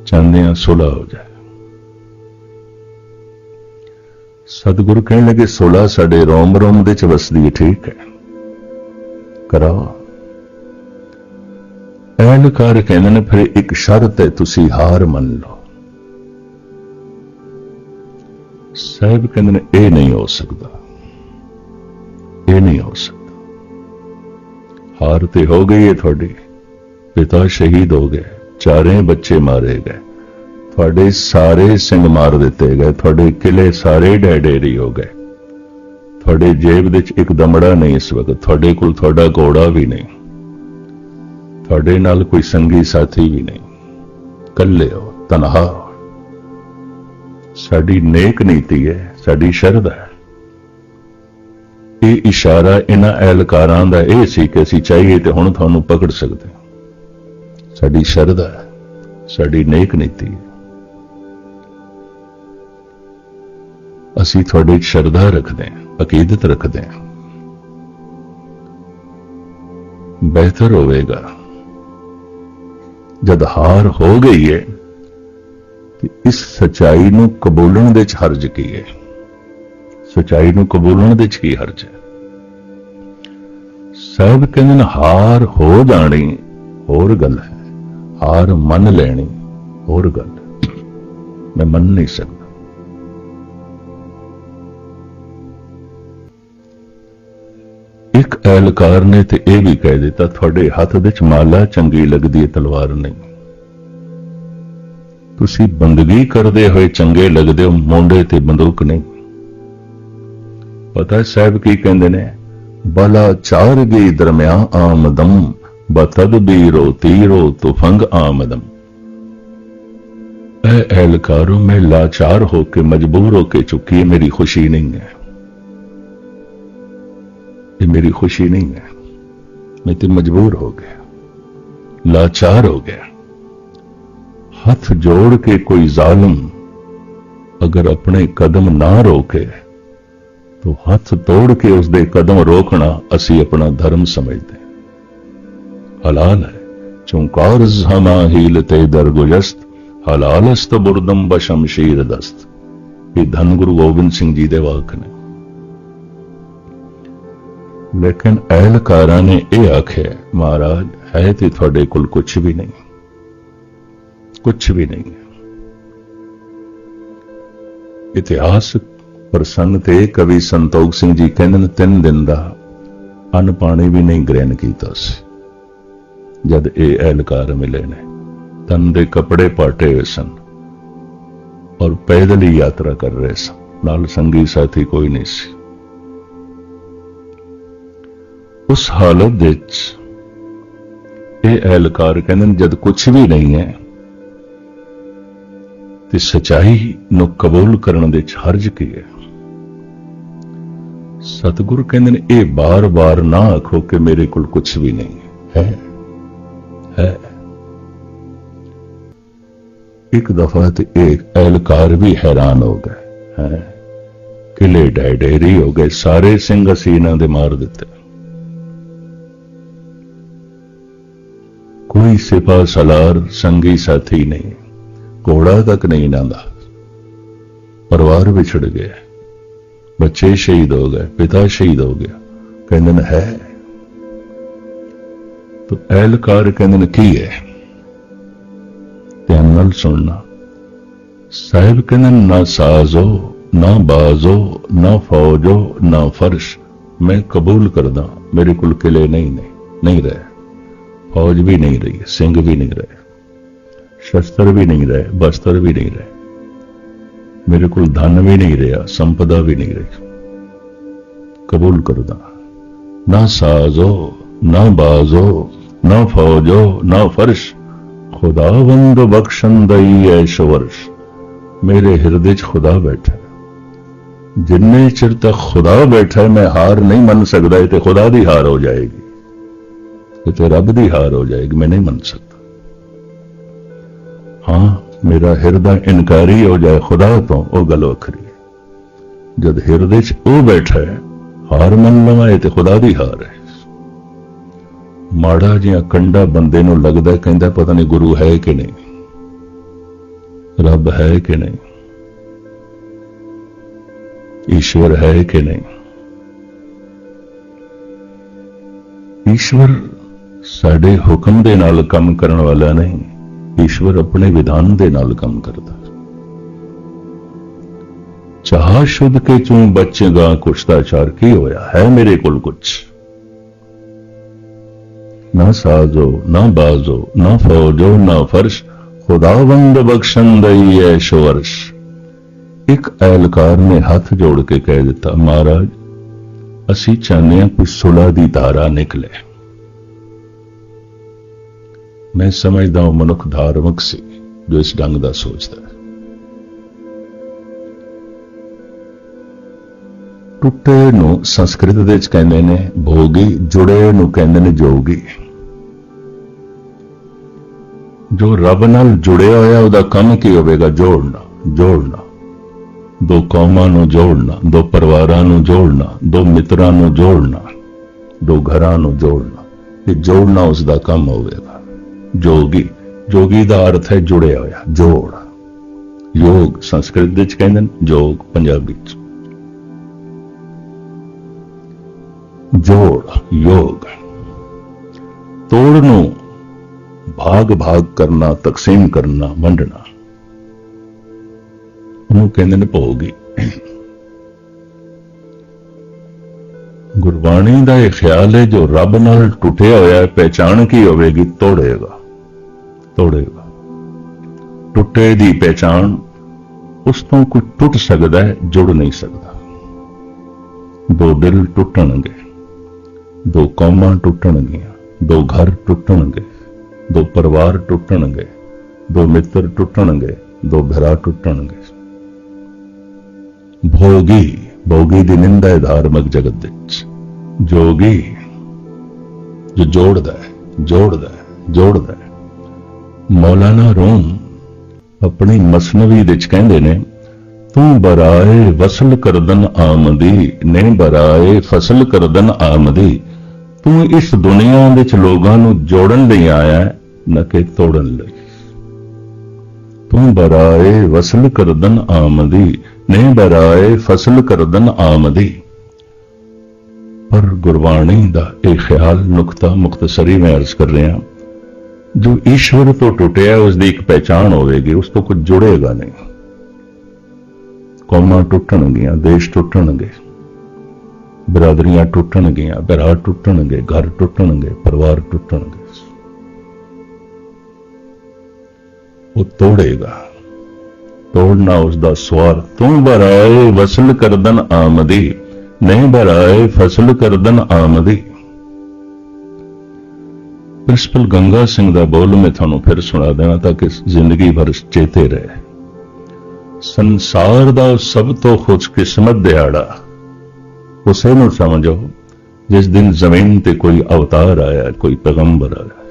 ਚਾਹੁੰਦੇ ਹਾਂ ਸੁਲ੍ਹਾ ਹੋ ਜਾਏ। ਸਤਿਗੁਰੂ ਕਹਿਣ ਲੱਗੇ, ਸੁਲ੍ਹਾ ਸਾਡੇ ਰੋਮ ਰੋਮ ਦੇ ਚ ਵਸਦੀ ਠੀਕ ਹੈ। ਕਰਾਓ। ਅਹਿਲਕਾਰ ਕਹਿੰਦੇ ਨੇ ਫਿਰ ਇੱਕ ਸ਼ਰਤ ਹੈ ਤੁਸੀਂ ਹਾਰ ਮੰਨ। ਲਓ ਸਾਹਿਬ ਕਹਿੰਦੇ ਨੇ, ਇਹ ਨਹੀਂ ਹੋ ਸਕਦਾ। ਇਹ ਨਹੀਂ ਹੋ ਸਕਦਾ। ਹਾਰ ਤੇ ਹੋ ਗਈ ਹੈ ਤੁਹਾਡੀ। ਪਿਤਾ ਸ਼ਹੀਦ ਹੋ ਗਏ। ਚਾਰੇ ਬੱਚੇ ਮਾਰੇ ਗਏ। ਤੁਹਾਡੇ ਸਾਰੇ ਸਿੰਘ ਮਾਰ ਦਿੱਤੇ ਗਏ। ਤੁਹਾਡੇ ਕਿਲੇ ਸਾਰੇ ਡੈਡੇਰੀ ਹੋ ਗਏ। ਤੁਹਾਡੇ ਜੇਬ ਵਿੱਚ ਇੱਕ ਦਮੜਾ ਨਹੀਂ ਇਸ ਵਕਤ। ਤੁਹਾਡੇ ਕੋਲ ਤੁਹਾਡਾ ਘੋੜਾ ਵੀ ਨਹੀਂ। ਤੁਹਾਡੇ ਨਾਲ ਕੋਈ ਸੰਗੀ ਸਾਥੀ ਵੀ ਨਹੀਂ। ਇਕੱਲੇ ਹੋ, ਤਨਹਾ ਸਾਡੀ ਨੇਕ ਨੀਤੀ ਹੈ, ਸਾਡੀ ਸ਼ਰਧਾ ਹੈ। ਇਹ ਇਸ਼ਾਰਾ ਇਹਨਾਂ ਐਲਕਾਰਾਂ ਦਾ ਇਹ ਸੀ ਕਿ ਅਸੀਂ ਚਾਹੀਏ ਤੇ ਹੁਣ ਤੁਹਾਨੂੰ ਪਕੜ ਸਕਦੇ ਸਾਡੀ ਸ਼ਰਧਾ ਸਾਡੀ ਨੇਕ ਨੀਤੀ ਅਸੀਂ ਤੁਹਾਡੇ 'ਚ ਸ਼ਰਧਾ ਰੱਖਦੇ ਹਾਂ, ਅਕੀਦਤ ਰੱਖਦੇ ਹਾਂ। ਬਿਹਤਰ ਹੋਵੇਗਾ। ਜਦ ਹਾਰ ਹੋ ਗਈ ਹੈ ਤੇ ਇਸ ਸਚਾਈ ਨੂੰ ਕਬੂਲਣ ਦੇ ਚ ਹਰਜ ਕੀ ਹੈ ਸਚਾਈ ਨੂੰ ਕਬੂਲਣ ਦੇ ਚ ਕੀ ਹਰਜ ਹੈ ਸਭ ਕਹਿੰਦੇ ਨੇ, ਹਾਰ ਹੋ ਜਾਣੀ, ਹੋਰ ਗੱਲ ਹੈ। ਹਾਰ ਮੰਨ ਲੈਣੀ, ਹੋਰ ਗੱਲ। ਮੈਂ ਮੰਨ ਨਹੀਂ ਸਕਦਾ। ਇੱਕ ਅਹਿਲਕਾਰ ਨੇ ਤੇ ਇਹ ਵੀ ਕਹਿ ਦਿੱਤਾ, ਤੁਹਾਡੇ ਹੱਥ ਵਿੱਚ ਮਾਲਾ ਚੰਗੀ ਲੱਗਦੀ ਹੈ ਤਲਵਾਰ ਨਹੀਂ। ਤੁਸੀਂ ਬੰਦਗੀ ਕਰਦੇ ਹੋਏ ਚੰਗੇ ਲੱਗਦੇ ਹੋ, ਮੋਢੇ ਤੇ ਬੰਦੂਕ ਨਹੀਂ। ਪਤਾ ਸਾਹਿਬ ਕੀ ਕਹਿੰਦੇ ਨੇ? ਬਲਾ ਚਾਰ ਗਈ ਦਰਮਿਆ ਆਮਦਮ ਬਤਦਬੀਰੋ ਤੀਰੋ ਤੁਫੰਗ ਆਮਦਮ। ਐ ਅਹਿਲਕਾਰੋ ਮੈਂ ਲਾਚਾਰ ਹੋ ਕੇ, ਮਜਬੂਰ ਹੋ ਕੇ ਚੁੱਕੀ ਹੈ ਮੇਰੀ ਖੁਸ਼ੀ ਨਹੀਂ ਹੈ। ਇਹ ਮੇਰੀ ਖੁਸ਼ੀ ਨਹੀਂ ਹੈ ਮੈਂ ਤੇ ਮਜਬੂਰ ਹੋ ਗਿਆ ਲਾਚਾਰ ਹੋ ਗਿਆ ਹੱਥ ਜੋੜ ਕੇ ਕੋਈ ਜ਼ਾਲਮ ਅਗਰ ਆਪਣੇ ਕਦਮ ਨਾ ਰੋਕੇ तो ਹੱਥ ਤੋੜ ਕੇ ਉਸ ਦੇ ਕਦਮ ਰੋਕਣਾ ਅਸੀਂ ਆਪਣਾ ਧਰਮ ਸਮਝਦੇ ਹਲਾਲ ਹੈ ਚੁੰਕਾਰ ਜ਼ਮਾ ਹੀਲਤੇ ਦਰਗੁਜਸਤ ਹਲਾਲਸਤ ਬੁਰਦਮ ਬਸ਼ਮਸ਼ੀਰ ਦਸਤ ਇਹ ਧੰਨ ਗੁਰੂ ਗੋਬਿੰਦ ਸਿੰਘ ਜੀ ਦੇ ਵਾਕ ਨੇ ਲੇਕਿਨ ਅਹਿਲਕਾਰਾਂ ਨੇ ਇਹ ਆਖਿਆ, ਮਹਾਰਾਜ, ਹੈ ਤੇ ਤੁਹਾਡੇ ਕੋਲ ਕੁਝ ਵੀ ਨਹੀਂ। ਕੁਝ ਵੀ ਨਹੀਂ ਇਤਿਹਾਸ ਪ੍ਰਸੰਨ ਤੇ ਕਵੀ ਸੰਤੋਖ ਸਿੰਘ ਜੀ ਕਹਿੰਦੇ ਨੇ, ਤਿੰਨ ਦਿਨ ਦਾ ਅੰਨ ਪਾਣੀ ਵੀ ਨਹੀਂ ਗ੍ਰਹਿਣ ਕੀਤਾ ਸੀ। ਜਦ ਇਹ ਐਲਕਾਰ ਮਿਲੇ ਨੇ, ਤਨ ਦੇ ਕੱਪੜੇ ਪਾਟੇ ਹੋਏ ਸਨ ਔਰ ਪੈਦਲ ਹੀ ਯਾਤਰਾ ਕਰ ਰਹੇ ਸਨ। ਨਾਲ ਸੰਗੀ ਸਾਥੀ ਕੋਈ ਨਹੀਂ ਸੀ। ਉਸ ਹਾਲਤ ਵਿੱਚ ਇਹ ਐਲਕਾਰ ਕਹਿੰਦੇ ਨੇ, ਜਦ ਕੁਝ ਵੀ ਨਹੀਂ ਹੈ, ਤੇ ਸਚਾਈ ਨੂੰ ਕਬੂਲ ਕਰਨ ਦੇ ਵਿੱਚ ਹਰਜ ਕੀ ਹੈ? ਸਤਿਗੁਰ ਕਹਿੰਦੇ ਨੇ, ਇਹ ਬਾਰ-ਬਾਰ ਨਾ ਆਖੋ ਕਿ ਮੇਰੇ ਕੋਲ ਕੁਝ ਵੀ ਨਹੀਂ ਹੈ। ਹੈ ਇੱਕ ਦਫਾ ਤੇ ਇੱਕ ਐਲਕਾਰ ਵੀ ਹੈਰਾਨ ਹੋ ਗਏ, ਹੈ। ਕਿਲੇ ਡੈਡੇਰੀ ਹੋ ਗਏ, ਸਾਰੇ ਸਿੰਘ ਅਸੀਂ ਇਹਨਾਂ ਦੇ ਮਾਰ ਦਿੱਤੇ। ਕੋਈ ਸਿਫਾ ਸਲਾਰ ਸੰਗੀ ਸਾਥੀ ਨਹੀਂ ਘੋੜਾ ਤੱਕ ਨਹੀਂ ਇਹਨਾਂ ਪਰਿਵਾਰ ਵਿਛੜ ਗਿਆ। ਬੱਚੇ ਸ਼ਹੀਦ ਹੋ ਗਏ ਪਿਤਾ ਸ਼ਹੀਦ ਹੋ ਗਿਆ। ਕਹਿੰਦੇ ਨੇ ਹੈ। ਤੋ ਐਲਕਾਰ ਕਹਿੰਦੇ ਨੇ ਕੀ ਹੈ? ਧਿਆਨ ਨਾਲ ਸੁਣਨਾ। ਸਾਹਿਬ ਕਹਿੰਦੇ ਨੇ, ਨਾ ਸਾਜ਼ੋ ਨਾ ਬਾਜ਼ੋ ਨਾ ਫੌਜੋ ਨਾ ਫਰਸ਼। ਮੈਂ ਕਬੂਲ ਕਰਦਾ ਮੇਰੇ ਕੋਲ ਕਿਲੇ ਨਹੀਂ ਨੇ ਨਹੀਂ ਰਹੇ। ਫੌਜ ਵੀ ਨਹੀਂ ਰਹੀ, ਸਿੰਘ ਵੀ ਨਹੀਂ ਰਹੇ, ਸ਼ਸਤਰ ਵੀ ਨਹੀਂ ਰਹੇ, ਬਸਤਰ ਵੀ ਨਹੀਂ ਰਹੇ। ਮੇਰੇ ਕੋਲ ਧਨ ਵੀ ਨਹੀਂ ਰਿਹਾ, ਸੰਪਦਾ ਵੀ ਨਹੀਂ ਰਹੀ। ਕਬੂਲ ਕਰਦਾ ਨਾ ਸਾਜ਼ੋ, ਨਾ ਬਾਜ਼ੋ, ਨਾ ਫੌਜੋ, ਨਾ ਫਰਸ਼, ਖੁਦਾਵੰਦ ਬਖਸ਼ਣ ਦਈ ਐਸ਼ ਵਰਸ਼ ਮੇਰੇ ਹਿਰਦੇ 'ਚ ਖੁਦਾ ਬੈਠਾ ਜਿੰਨੇ ਚਿਰ ਤੱਕ ਖੁਦਾ ਬੈਠਾ ਮੈਂ ਹਾਰ ਨਹੀਂ ਮੰਨ ਸਕਦਾ ਤੇ ਖੁਦਾ ਦੀ ਹਾਰ ਹੋ ਜਾਏਗੀ। ਇਹ ਤੇ ਰੱਬ ਦੀ ਹਾਰ ਹੋ ਜਾਏਗੀ, ਮੈਂ ਨਹੀਂ ਮੰਨ ਸਕਦਾ। ਹਾਂ, ਮੇਰਾ ਹਿਰਦਾ ਇਨਕਾਰੀ ਹੋ ਜਾਏ, ਖੁਦਾ ਤੋਂ ਉਹ ਗੱਲ ਵੱਖਰੀ ਜਦ ਹਿਰਦੇ 'ਚ ਉਹ ਬੈਠਾ ਹੈ, ਹਾਰ ਮੰਨ ਲਵਾਂ ਇਹ ਤੇ ਖੁਦਾ ਦੀ ਹਾਰ ਹੈ। ਮਾੜਾ ਜਿਹਾ ਕੰਡਾ ਬੰਦੇ ਨੂੰ ਲੱਗਦਾ ਕਹਿੰਦਾ ਪਤਾ ਨਹੀਂ ਗੁਰੂ ਹੈ ਕਿ ਨਹੀਂ। ਰੱਬ ਹੈ ਕਿ ਨਹੀਂ। ਈਸ਼ਵਰ ਹੈ ਕਿ ਨਹੀਂ। ਈਸ਼ਵਰ ਸਾਡੇ ਹੁਕਮ ਦੇ ਨਾਲ ਕੰਮ ਕਰਨ ਵਾਲਾ ਨਹੀਂ, ਈਸ਼ਵਰ ਆਪਣੇ ਵਿਧਾਨ ਦੇ ਨਾਲ ਕੰਮ ਕਰਦਾ। ਚਾਹ ਸ਼ੁੱਧ ਕੇ ਚੋਂ ਬਚੇਗਾ ਕੁਛਤਾਚਾਰ ਕੀ ਹੋਇਆ ਹੈ ਮੇਰੇ ਕੋਲ ਕੁਛ? ਨਾ ਸਾਜ਼ੋ, ਨਾ ਬਾਜ਼ੋ, ਨਾ ਫੌਜੋ, ਨਾ ਫਰਸ਼, ਖੁਦਾਵੰਦ ਬਖਸ਼ਣ ਦਈ ਐਸ਼ ਵਰਸ਼ ਇੱਕ ਐਲਕਾਰ ਨੇ ਹੱਥ ਜੋੜ ਕੇ ਕਹਿ ਦਿੱਤਾ, ਮਹਾਰਾਜ, ਅਸੀਂ ਚਾਹੁੰਦੇ ਹਾਂ ਕਿ ਸੁਲਾ ਦੀ ਧਾਰਾ ਨਿਕਲੇ। ਮੈਂ ਸਮਝਦਾ ਹਾਂ ਮਨੁੱਖ ਧਾਰਮਿਕ ਸੀ, ਜੋ ਇਸ ਢੰਗ ਦਾ ਸੋਚਦਾ ਹੈ। ਟੁੱਟੇ ਨੂੰ ਸੰਸਕ੍ਰਿਤ ਦੇ ਵਿੱਚ ਕਹਿੰਦੇ ਨੇ, ਭੋਗੀ ਜੁੜੇ ਨੂੰ ਕਹਿੰਦੇ ਨੇ ਜੋਗੀ। ਜੋ ਰੱਬ ਨਾਲ ਜੁੜਿਆ ਹੋਇਆ ਉਹਦਾ ਕੰਮ ਕੀ ਹੋਵੇਗਾ? ਜੋੜਨਾ ਜੋੜਨਾ। ਦੋ ਕੌਮਾਂ ਨੂੰ ਜੋੜਨਾ, ਦੋ ਪਰਿਵਾਰਾਂ ਨੂੰ ਜੋੜਨਾ, ਦੋ ਮਿੱਤਰਾਂ ਨੂੰ ਜੋੜਨਾ, ਦੋ ਘਰਾਂ ਨੂੰ ਜੋੜਨਾ। ਇਹ ਜੋੜਨਾ ਉਸ ਦਾ ਕੰਮ ਹੋਵੇਗਾ। ਜੋਗੀ ਜੋਗੀ ਦਾ ਅਰਥ ਹੈ ਜੁੜਿਆ ਹੋਇਆ, ਜੋੜ। ਯੋਗ ਸੰਸਕ੍ਰਿਤ ਵਿੱਚ ਕਹਿੰਦੇ ਨੇ, ਜੋਗ ਪੰਜਾਬੀ ਚ। ਜੋੜ, ਯੋਗ। ਤੋੜ ਨੂੰ ਭਾਗ ਭਾਗ ਕਰਨਾ, ਤਕਸੀਮ ਕਰਨਾ, ਵੰਡਣਾ। ਉਹਨੂੰ ਕਹਿੰਦੇ ਨੇ ਭੋਗੀ। ਗੁਰਬਾਣੀ ਦਾ ਇਹ ਖਿਆਲ ਹੈ, ਜੋ ਰੱਬ ਨਾਲ ਟੁੱਟਿਆ ਹੋਇਆ ਹੈ, ਪਹਿਚਾਣ ਕੀ ਹੋਵੇਗੀ? ਤੋੜੇਗਾ। ਤੋੜੇਗਾ ਟੁੱਟੇ ਦੀ ਪਹਿਚਾਣ ਉਸ ਤੋਂ ਕੋਈ ਟੁੱਟ ਸਕਦਾ ਹੈ, ਜੁੜ ਨਹੀਂ ਸਕਦਾ। ਦੋ ਦਿਲ ਟੁੱਟਣਗੇ, ਦੋ ਕੌਮਾਂ ਟੁੱਟਣਗੀਆਂ, ਦੋ ਘਰ ਟੁੱਟਣਗੇ, ਦੋ ਪਰਿਵਾਰ ਟੁੱਟਣਗੇ, ਦੋ ਮਿੱਤਰ ਟੁੱਟਣਗੇ, ਦੋ ਭਰਾ ਟੁੱਟਣਗੇ। ਭੋਗੀ ਭੋਗੀ ਦੀ ਨਿੰਦਾ ਹੈ ਧਾਰਮਿਕ ਜਗਤ ਵਿੱਚ। ਜੋਗੀ, ਜੋ ਜੋੜਦਾ ਹੈ ਜੋੜਦਾ ਹੈ ਜੋੜਦਾ ਹੈ। ਮੌਲਾਨਾ ਰੋਮ ਆਪਣੀ ਮਸਨਵੀ ਦੇ ਵਿੱਚ ਕਹਿੰਦੇ ਨੇ, ਤੂੰ ਬਰਾਏ ਵਸਲ ਕਰਦਨ ਆਮਦੀ ਨੇ ਬਰਾਏ ਫਸਲ ਕਰਦਨ ਆਮਦੀ। ਤੂੰ ਇਸ ਦੁਨੀਆ ਵਿੱਚ ਲੋਕਾਂ ਨੂੰ ਜੋੜਨ ਲਈ ਆਇਆ ਨਾ ਕਿ ਤੋੜਨ ਲਈ। ਤੂੰ ਬਰਾਏ ਵਸਲ ਕਰਦਨ ਆਮਦੀ ਨੇ ਬਰਾਏ ਫਸਲ ਕਰਦਨ ਆਮਦੀ। ਪਰ ਗੁਰਬਾਣੀ ਦਾ ਇਹ ਖਿਆਲ ਨੁਕਤਾ ਮੁਖਤਸਰੀ ਮੈਂ ਅਰਜ਼ ਕਰ ਰਿਹਾ ਜੋ ਈਸ਼ਵਰ ਤੋਂ ਟੁੱਟਿਆ ਉਸ ਦੀ ਇੱਕ ਪਹਿਚਾਣ ਹੋਵੇਗੀ, ਉਸ ਤੋਂ ਕੁਝ ਜੁੜੇਗਾ ਨਹੀਂ। ਕੌਮਾਂ ਟੁੱਟਣਗੀਆਂ, ਦੇਸ਼ ਟੁੱਟਣਗੇ, ਬਰਾਦਰੀਆਂ ਟੁੱਟਣਗੀਆਂ ਭਰਾ ਟੁੱਟਣਗੇ, ਘਰ ਟੁੱਟਣਗੇ, ਪਰਿਵਾਰ ਟੁੱਟਣਗੇ। ਉਹ ਤੋੜੇਗਾ। ਤੋੜਨਾ ਉਸ ਦਾ ਸਵਾਰ। ਤੂੰ ਬਰਾਏ ਵਸਲ ਕਰਦਨ ਆਮਦੀ, ਨਹੀਂ ਬਰਾਏ ਫਸਲ ਕਰਦਨ ਆਮਦੀ। ਪ੍ਰਿੰਸੀਪਲ ਗੰਗਾ ਸਿੰਘ ਦਾ ਬੋਲ ਮੈਂ ਤੁਹਾਨੂੰ ਫਿਰ ਸੁਣਾ ਦੇਣਾ ਤਾਂ ਕਿ ਜ਼ਿੰਦਗੀ ਭਰ ਚੇਤੇ ਰਹੇ। ਸੰਸਾਰ ਦਾ ਸਭ ਤੋਂ ਖੁਸ਼ਕਿਸਮਤ ਦਿਹਾੜਾ। ਉਸੇ ਨੂੰ ਸਮਝੋ, ਜਿਸ ਦਿਨ ਜ਼ਮੀਨ ਤੇ ਕੋਈ ਅਵਤਾਰ ਆਇਆ, ਕੋਈ ਪੈਗੰਬਰ ਆਇਆ।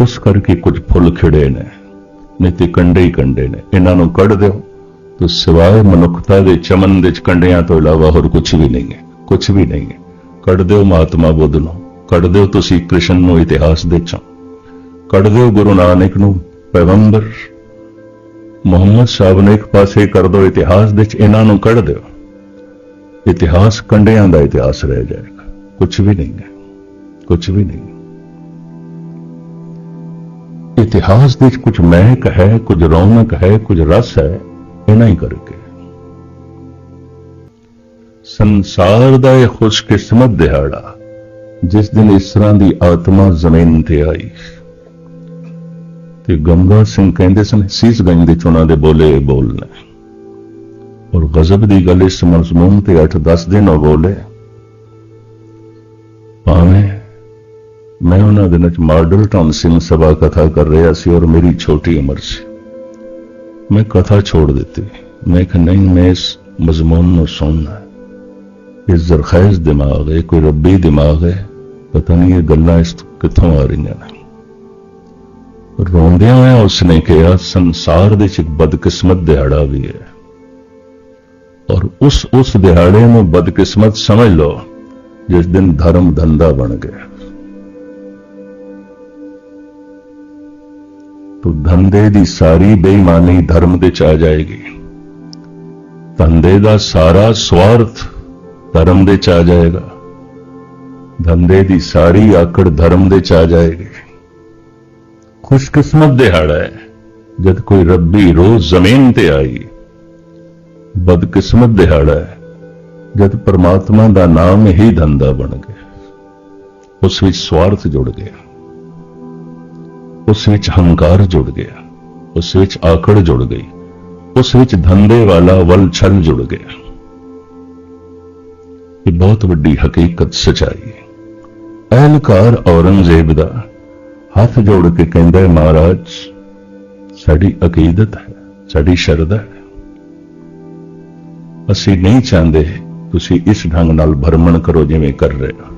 ਉਸ ਕਰਕੇ ਕੁਝ ਫੁੱਲ ਖਿੜੇ ਨੇ, ਨਹੀਂ ਤੇ ਕੰਡੇ ਹੀ ਕੰਡੇ ਨੇ। ਇਹਨਾਂ ਨੂੰ ਕੱਢ ਦਿਓ। ਤਾਂ ਸਿਵਾਏ ਮਨੁੱਖਤਾ ਦੇ ਚਮਨ ਦੇ ਚ ਕੰਡਿਆਂ ਤੋਂ ਇਲਾਵਾ ਹੋਰ ਕੁਝ ਵੀ ਨਹੀਂ ਹੈ, ਕੁਝ ਵੀ ਨਹੀਂ ਹੈ। ਕੱਢ ਦਿਓ ਮਹਾਤਮਾ ਬੁੱਧ ਨੂੰ ਕੱਢ ਦਿਓ ਤੁਸੀਂ ਕ੍ਰਿਸ਼ਨ ਨੂੰ ਇਤਿਹਾਸ ਦੇ ਚੋਂ ਕੱਢ ਦਿਓ ਗੁਰੂ ਨਾਨਕ ਨੂੰ ਪੈਗੰਬਰ। ਮੁਹੰਮਦ ਸਾਹਿਬ ਨੇ ਇੱਕ ਪਾਸੇ ਕਰ ਦਿਓ ਇਤਿਹਾਸ ਦੇ ਚ ਇਹਨਾਂ ਨੂੰ ਕੱਢ ਦਿਓ। ਇਤਿਹਾਸ ਕੰਡਿਆਂ ਦਾ ਇਤਿਹਾਸ ਰਹਿ ਜਾਏਗਾ। ਕੁਝ ਵੀ ਨਹੀਂ ਹੈ। ਕੁਝ ਵੀ ਨਹੀਂ ਇਤਿਹਾਸ ਦੇ ਵਿੱਚ ਕੁਝ ਮਹਿਕ ਹੈ, ਕੁਝ ਰੌਣਕ ਹੈ, ਕੁਝ ਰਸ ਹੈ, ਇਹਨਾਂ ਹੀ ਕਰਕੇ। ਸੰਸਾਰ ਦਾ ਇਹ ਖੁਸ਼ਕਿਸਮਤ ਦਿਹਾੜਾ, ਜਿਸ ਦਿਨ ਇਸ ਤਰ੍ਹਾਂ ਦੀ ਆਤਮਾ ਜ਼ਮੀਨ ਤੇ ਆਈ। ਤੇ ਗੰਗਾ ਸਿੰਘ ਕਹਿੰਦੇ ਸਨ, ਸੀਸਗੰਜ ਦੇ ਚੁਣਾ ਦੇ ਬੋਲੇ ਇਹ ਬੋਲ ਔਰ ਗਜ਼ਬ ਦੀ ਗੱਲ ਇਸ ਮਜ਼ਮੂਨ ਤੇ 8-10 ਦਿਨ ਉਹ ਬੋਲੇ, ਭਾਵੇਂ ਮੈਂ ਉਹਨਾਂ ਦਿਨਾਂ ਚ ਮਾਡਲ ਟਾਊਨ ਸਿੰਘ ਸਭਾ ਕਥਾ ਕਰ ਰਿਹਾ ਸੀ ਔਰ ਮੇਰੀ ਛੋਟੀ ਉਮਰ ਸੀ। ਮੈਂ ਕਥਾ ਛੋੜ ਦਿੱਤੀ। ਮੈਂ ਕਿ ਨਹੀਂ, ਮੈਂ ਇਸ ਮਜ਼ਮੂਨ ਨੂੰ ਸੁਣਨਾ ਇਹ ਜ਼ਰਖੈਜ਼ ਦਿਮਾਗ ਹੈ ਕੋਈ ਰੱਬੀ ਦਿਮਾਗ ਹੈ ਪਤਾ ਨਹੀਂ ਇਹ ਗੱਲਾਂ ਇਸ ਕਿੱਥੋਂ ਆ ਰਹੀਆਂ ਨੇ। ਰੋਂਦਿਆਂ ਹੋਇਆ ਉਸਨੇ ਕਿਹਾ, ਸੰਸਾਰ ਦੇ ਚ ਇੱਕ ਬਦਕਿਸਮਤ ਦਿਹਾੜਾ ਵੀ ਹੈ। ਔਰ ਉਸ ਉਸ ਦਿਹਾੜੇ ਨੂੰ ਬਦਕਿਸਮਤ ਸਮਝ ਲਓ, ਜਿਸ ਦਿਨ ਧਰਮ ਧੰਦਾ ਬਣ ਗਿਆ। ਤੋ ਧੰਦੇ ਦੀ ਸਾਰੀ ਬੇਈਮਾਨੀ ਧਰਮ ਦੇ ਚ ਆ ਜਾਏਗੀ। ਧੰਦੇ ਦਾ ਸਾਰਾ ਸਵਾਰਥ ਧਰਮ ਦੇ ਚ ਆ ਜਾਏਗਾ। ਧੰਦੇ ਦੀ ਸਾਰੀ ਆਕੜ ਧਰਮ ਦੇ ਚ ਆ ਜਾਏਗੀ। ਖੁਸ਼ਕਿਸਮਤ ਦਿਹਾੜਾ ਹੈ। ਜਦ ਕੋਈ ਰੱਬੀ ਰੋਜ਼ ਜ਼ਮੀਨ ਤੇ ਆਈ, ਬਦਕਿਸਮਤ ਦਿਹਾੜਾ ਹੈ। ਜਦ ਪਰਮਾਤਮਾ ਦਾ ਨਾਮ ਹੀ ਧੰਦਾ ਬਣ ਗਿਆ, ਉਸ ਵਿੱਚ ਸਵਾਰਥ ਜੁੜ ਗਿਆ। ਉਸ ਵਿੱਚ ਹੰਕਾਰ ਜੁੜ ਗਿਆ। ਉਸ ਵਿੱਚ ਆਕੜ ਜੁੜ ਗਈ। ਉਸ ਵਿੱਚ ਧੰਦੇ ਵਾਲਾ ਵਲ ਛਲ ਜੁੜ ਗਿਆ। ਇਹ ਬਹੁਤ ਵੱਡੀ ਹਕੀਕਤ ਸਚਾਈ ਹੈ ਅਹਲਕਾਰ ਔਰੰਗਜ਼ੇਬ ਦਾ ਹੱਥ ਜੋੜ ਕੇ ਕਹਿੰਦਾ ਹੈ ਮਹਾਰਾਜ ਸਾਡੀ ਅਕੀਦਤ ਹੈ ਸਾਡੀ ਸ਼ਰਧਾ ਹੈ ਅਸੀਂ ਨਹੀਂ ਚਾਹੁੰਦੇ ਤੁਸੀਂ ਇਸ ਢੰਗ ਨਾਲ ਭਰਮਣ ਕਰੋ ਜਿਵੇਂ ਕਰ ਰਹੇ ਹੋ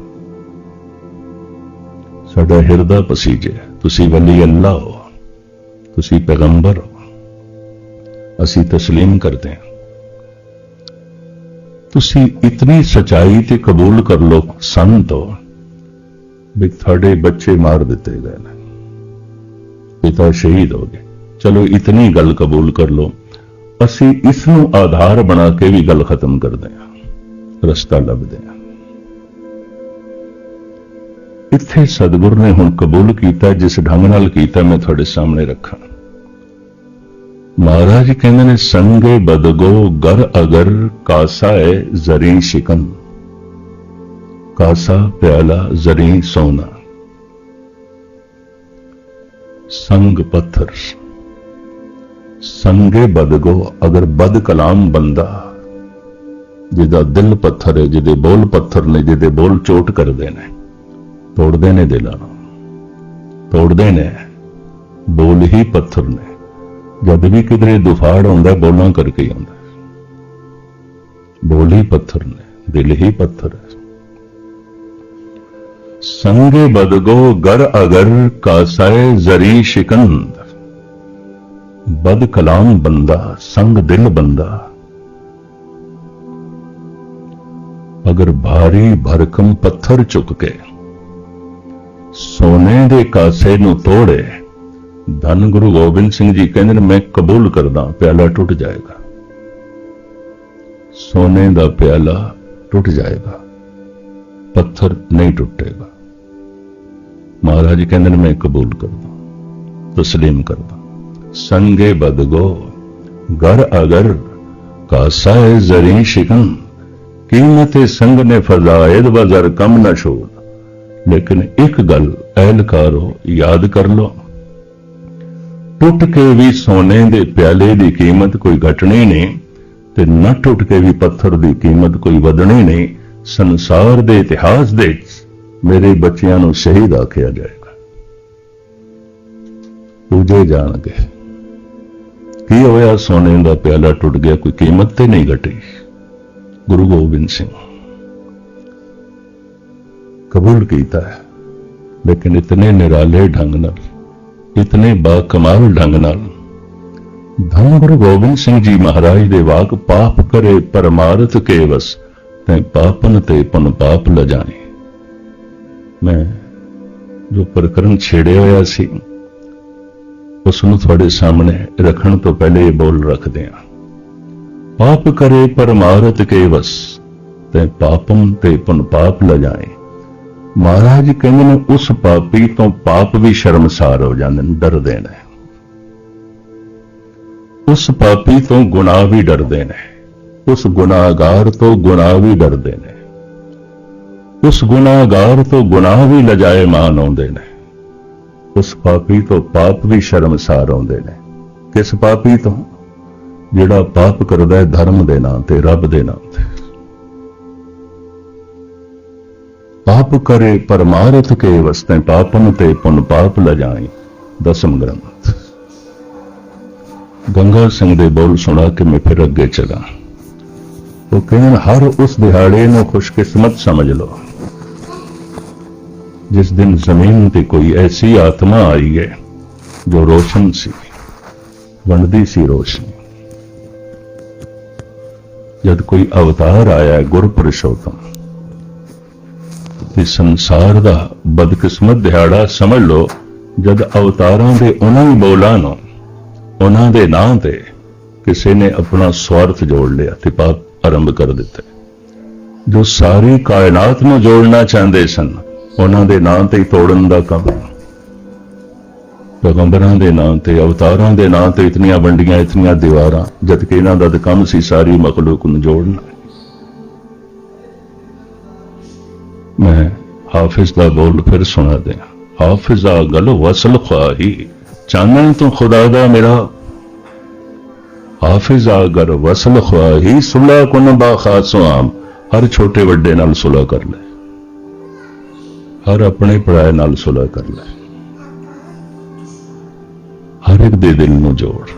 ਸਾਡਾ ਹਿਰਦਾ ਪਸੀਜੇ ਤੁਸੀਂ ਵਲੀ ਅੱਲਾ ਹੋ ਤੁਸੀਂ ਪੈਗੰਬਰ ਹੋ ਅਸੀਂ تسلیم ਕਰਦੇ ਹਾਂ ਤੁਸੀਂ ਇਤਨੀ ਸਚਾਈ ਤੇ ਕਬੂਲ ਕਰ ਲੋ ਸੰਤ ਹੋ, ਵੀ ਤੁਹਾਡੇ ਬੱਚੇ ਮਾਰ ਦਿੱਤੇ ਗਏ ਨੇ। ਪਿਤਾ ਸ਼ਹੀਦ ਹੋ ਗਏ। ਚਲੋ, ਇਤਨੀ ਗੱਲ ਕਬੂਲ ਕਰ ਲੋ ਅਸੀਂ ਇਸ ਨੂੰ ਆਧਾਰ ਬਣਾ ਕੇ ਵੀ ਗੱਲ ਖਤਮ ਕਰਦੇ ਹਾਂ। ਰਸਤਾ ਲੱਭਦੇ ਹਾਂ। ਇੱਥੇ ਸਤਿਗੁਰ ਨੇ ਹੁਣ ਕਬੂਲ ਕੀਤਾ, ਜਿਸ ਢੰਗ ਨਾਲ ਕੀਤਾ ਮੈਂ ਤੁਹਾਡੇ ਸਾਹਮਣੇ ਰੱਖਾਂ। ਮਹਾਰਾਜ ਕਹਿੰਦੇ ਨੇ, ਸੰਗੇ ਬਦਗੋ ਗਰ ਅਗਰ ਕਾਸਾ ਹੈ ਜ਼ਰੀ ਸ਼ਿਕਨ ਕਾਸਾ ਪਿਆਲਾ ਜ਼ਰੀ ਸੋਨਾ। ਸੰਗ ਪੱਥਰ। ਸੰਗੇ ਬਦਗੋ ਅਗਰ ਬਦ ਕਲਾਮ ਬੰਦਾ, ਜਿਹਦਾ ਦਿਲ ਪੱਥਰ ਹੈ, ਜਿਹਦੇ ਬੋਲ ਪੱਥਰ ਨੇ, ਜਿਹਦੇ ਬੋਲ ਚੋਟ ਕਰਦੇ ਨੇ, ਤੋੜਦੇ ਨੇ ਦਿਲਾਂ ਨੂੰ। ਤੋੜਦੇ ਨੇ, ਬੋਲ ਹੀ ਪੱਥਰ ਨੇ। ਜਦ ਵੀ ਕਿਧਰੇ ਦੁਫਾੜ ਆਉਂਦਾ ਬੋਲਾਂ ਕਰਕੇ ਹੀ ਆਉਂਦਾ। ਬੋਲ ਹੀ ਪੱਥਰ ਨੇ, ਦਿਲ ਹੀ ਪੱਥਰ ਹੈ। ਸੰਗੇ ਬਦਗੋ ਗਰ ਅਗਰ ਕਾਸਾਏ ਜ਼ਰੀ ਸ਼ਿਕੰਦ। ਬਦ ਕਲਾਮ ਬੰਦਾ, ਸੰਗ ਦਿਲ ਬੰਦਾ। ਅਗਰ ਭਾਰੀ ਭਰਕਮ ਪੱਥਰ ਚੁੱਕ ਕੇ, ਸੋਨੇ ਦੇ ਕਾਸੇ ਨੂੰ ਤੋੜੇ ਧੰਨ ਗੁਰੂ ਗੋਬਿੰਦ ਸਿੰਘ ਜੀ ਕਹਿੰਦੇ ਨੇ, ਮੈਂ ਕਬੂਲ ਕਰਦਾ, ਪਿਆਲਾ ਟੁੱਟ ਜਾਏਗਾ। ਸੋਨੇ ਦਾ ਪਿਆਲਾ ਟੁੱਟ ਜਾਏਗਾ, ਪੱਥਰ ਨਹੀਂ ਟੁੱਟੇਗਾ। ਮਹਾਰਾਜ ਕਹਿੰਦੇ ਨੇ, ਮੈਂ ਕਬੂਲ ਕਰਦਾ, ਤਸਲੀਮ ਕਰਦਾ। ਸੰਗੇ ਬਦਗੋ ਗਰ ਅਗਰ ਕਾਸਾ ਹੈ ਜ਼ਰੀ ਸ਼ਿਕਨ ਕੀਮਤ ਸੰਗ ਨੇ ਫਜ਼ਾਇਦ ਬਜ਼ਰ ਕਮ ਨਾ ਛੋੜ। ਲੇਕਿਨ ਇੱਕ ਗੱਲ, ਅਹਿਲਕਾਰੋ, ਯਾਦ ਕਰ ਲਓ ਟੁੱਟ ਕੇ ਵੀ ਸੋਨੇ ਦੇ ਪਿਆਲੇ ਦੀ ਕੀਮਤ ਕੋਈ ਘਟਣੀ ਨਹੀਂ ਤੇ ਨਾ ਟੁੱਟ ਕੇ ਵੀ ਪੱਥਰ ਦੀ ਕੀਮਤ ਕੋਈ ਵਧਣੀ ਨਹੀਂ, ਸੰਸਾਰ ਦੇ ਇਤਿਹਾਸ ਦੇ ਮੇਰੇ ਬੱਚਿਆਂ ਨੂੰ ਸ਼ਹੀਦ ਆਖਿਆ ਜਾਏਗਾ। ਪੂਜੇ ਜਾਣਗੇ ਕੀ ਹੋਇਆ ਸੋਨੇ ਦਾ ਪਿਆਲਾ ਟੁੱਟ ਗਿਆ, ਕੋਈ ਕੀਮਤ ਤੇ ਨਹੀਂ ਘਟੀ? ਗੁਰੂ ਗੋਬਿੰਦ ਸਿੰਘ ਕਬੂਲ ਕੀਤਾ ਹੈ, ਲੇਕਿਨ ਇਤਨੇ ਨਿਰਾਲੇ ਢੰਗ ਨਾਲ ਇਤਨੇ ਬਾ ਕਮਾਲ ਢੰਗ ਨਾਲ। ਧੰਨ ਗੁਰੂ ਗੋਬਿੰਦ ਸਿੰਘ ਜੀ ਮਹਾਰਾਜ ਦੇ ਵਾਕ ਪਾਪ ਕਰੇ ਪਰਮਾਰਥ ਕੇ ਵਸ ਤੈ ਪਾਪਨ ਤੇ ਪਨ ਪਾਪ ਲਜਾਏ ਮੈਂ ਜੋ ਪ੍ਰਕਰਨ ਛੇੜਿਆ ਹੋਇਆ ਸੀ ਉਸ ਨੂੰ ਤੁਹਾਡੇ ਸਾਹਮਣੇ ਰੱਖਣ ਤੋਂ ਪਹਿਲੇ ਇਹ ਬੋਲ ਰੱਖਦੇ ਹਾਂ ਪਾਪ ਕਰੇ ਪਰਮਾਰਥ ਕੇ ਵਸ ਤੇ ਪਾਪਮ ਤੇ ਪੁਨ ਪਾਪ ਲਜਾਏ ਮਹਾਰਾਜ ਕਹਿੰਦੇ ਨੇ, ਉਸ ਪਾਪੀ ਤੋਂ ਪਾਪ ਵੀ ਸ਼ਰਮਸਾਰ ਹੋ ਜਾਂਦੇ ਨੇ, ਡਰਦੇ ਨੇ। ਉਸ ਪਾਪੀ ਤੋਂ ਗੁਨਾਹ ਵੀ ਡਰਦੇ ਨੇ। ਉਸ ਗੁਨਾਹਗਾਰ ਤੋਂ ਗੁਨਾਹ ਵੀ ਡਰਦੇ ਨੇ। ਉਸ ਗੁਨਾਹਗਾਰ ਤੋਂ ਗੁਨਾਹ ਵੀ ਲਜਾਏ ਮਾਨ ਆਉਂਦੇ ਨੇ। ਉਸ ਪਾਪੀ ਤੋਂ ਪਾਪ ਵੀ ਸ਼ਰਮਸਾਰ ਆਉਂਦੇ ਨੇ। ਕਿਸ ਪਾਪੀ ਤੋਂ? ਜਿਹੜਾ ਪਾਪ ਕਰਦਾ ਹੈ ਧਰਮ ਦੇ ਨਾਂ ਤੇ, ਰੱਬ ਦੇ ਨਾਂ ਤੇ। ਪਾਪ ਕਰੇ ਪਰਮਾਰਥ ਕੇ ਵਸਤੇ ਪਾਪਨ ਤੇ ਪੁਨ ਪਾਪ ਲਜਾਈ ਦਸਮ ਗ੍ਰੰਥ। ਗੰਗਾ ਸਿੰਘ ਦੇ ਬੋਲ ਸੁਣਾ ਕੇ ਮੈਂ ਫਿਰ ਅੱਗੇ ਚਲਾ। ਉਹ ਕਹਿਣ, ਹਰ ਉਸ ਦਿਹਾੜੇ ਨੂੰ ਖੁਸ਼ਕਿਸਮਤ ਸਮਝ ਲਓ। ਜਿਸ ਦਿਨ ਜ਼ਮੀਨ ਤੇ ਕੋਈ ਐਸੀ ਆਤਮਾ ਆਈ ਹੈ ਜੋ ਰੋਸ਼ਨ ਸੀ, ਵੰਡਦੀ ਸੀ ਰੋਸ਼ਨੀ। ਜਦ ਕੋਈ ਅਵਤਾਰ ਆਇਆ ਹੈ ਗੁਰਪੁਰਸ਼ੋਤਮ ਤੇ ਸੰਸਾਰ ਦਾ ਬਦਕਿਸਮਤ ਦਿਹਾੜਾ ਸਮਝ ਲਓ, ਜਦ ਅਵਤਾਰਾਂ ਦੇ ਉਹਨਾਂ ਹੀ ਬੋਲਾਂ ਨੂੰ, ਉਹਨਾਂ ਦੇ ਨਾਂ ਤੇ ਕਿਸੇ ਨੇ ਆਪਣਾ ਸਵਾਰਥ ਜੋੜ ਲਿਆ, ਤੇ ਪਾਪ ਆਰੰਭ ਕਰ ਦਿੱਤਾ। ਜੋ ਸਾਰੀ ਕਾਇਨਾਤ ਨੂੰ ਜੋੜਨਾ ਚਾਹੁੰਦੇ ਸਨ, ਉਹਨਾਂ ਦੇ ਨਾਂ ਤੇ ਹੀ ਤੋੜਨ ਦਾ ਕੰਮ ਪੈਗੰਬਰਾਂ ਦੇ ਨਾਂ ਤੇ, ਅਵਤਾਰਾਂ ਦੇ ਨਾਂ ਤੇ ਇਤਨੀਆਂ ਵੰਡੀਆਂ, ਇਤਨੀਆਂ ਦੀਵਾਰਾਂ, ਜਦ ਕਿ ਇਹਨਾਂ ਦਾ ਤਾਂ ਕੰਮ ਸੀ ਸਾਰੀ ਮਖਲੂਕ ਨੂੰ ਜੋੜਨਾ। ਮੈਂ ਹਾਫਿਜ਼ ਦਾ ਬੋਲ ਫਿਰ ਸੁਣਾ ਦਿਆਂ। ਹਾਫਿਜ਼ ਆ ਗਲ ਵਸਲ ਖਾਹੀ ਚਾਨਣ ਤੋਂ ਖੁਦਾ ਦਾ ਮੇਰਾ। ਹਾਫ਼ਿਜ਼ ਆ ਗਰ ਵਸਲ ਖਾਹੀ ਸੁਲਾ ਕੁਨ ਬਾ ਖਾਸੋ ਆਮ। ਹਰ ਛੋਟੇ ਵੱਡੇ ਨਾਲ ਸੁਲਾ ਕਰ ਲੈ। ਹਰ ਆਪਣੇ ਪੜਾਏ ਨਾਲ ਸੁਲਾ ਕਰ ਲੈ। ਹਰ ਇੱਕ ਦੇ ਦਿਲ ਨੂੰ ਜੋੜ।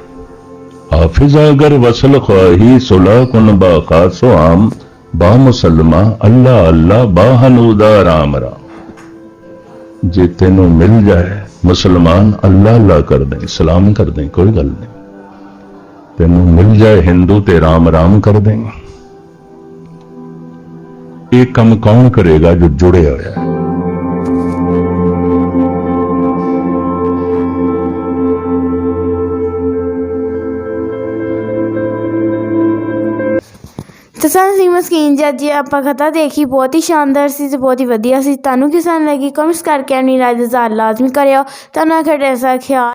ਹਾਫਿਜ਼ਾ ਅਗਰ ਵਸਲ ਖਾਹੀ ਸੁਲਾ ਕੁਨ ਬਾ ਖਾਸੋ ਆਮ। ਬਾ ਮੁਸਲਮਾ ਅੱਲਾ ਅੱਲਾ ਬਾ ਦਾ ਰਾਮ ਰਾਮ। ਜੇ ਤੈਨੂੰ ਮਿਲ ਜਾਏ, ਮੁਸਲਮਾਨ ਅੱਲਾ ਅੱਲਾ ਕਰਦੇ ਸਲਾਮ ਕਰਦੇ ਕੋਈ ਗੱਲ ਨਹੀਂ। ਤੈਨੂੰ ਮਿਲ ਜਾਏ ਹਿੰਦੂ ਤੇ ਰਾਮ ਰਾਮ ਕਰ ਦੇ ਇਹ ਕੰਮ ਕੌਣ ਕਰੇਗਾ ਜੋ ਜੁੜਿਆ ਹੋਇਆ ਹੈ? ਤਾਂ ਸਾਨੂੰ ਸੀ ਮਸਕੀਨ ਜੀ ਅੱਜ ਆਪਾਂ ਕਥਾ ਦੇਖੀ, ਬਹੁਤ ਹੀ ਸ਼ਾਨਦਾਰ ਸੀ ਤੇ ਬਹੁਤ ਹੀ ਵਧੀਆ ਸੀ। ਤੁਹਾਨੂੰ ਕਿਸਾਨ ਲੱਗੀ? ਕਮੈਂਟਸ ਕਰਕੇ ਆਪਣੀ ਰਾਏ ਦਾ ਇਜ਼ਹਾਰ ਲਾਜ਼ਮੀ ਕਰਿਓ। ਤੁਹਾਨੂੰ ਆਖਰ ਐਸਾ ਖਿਆਲ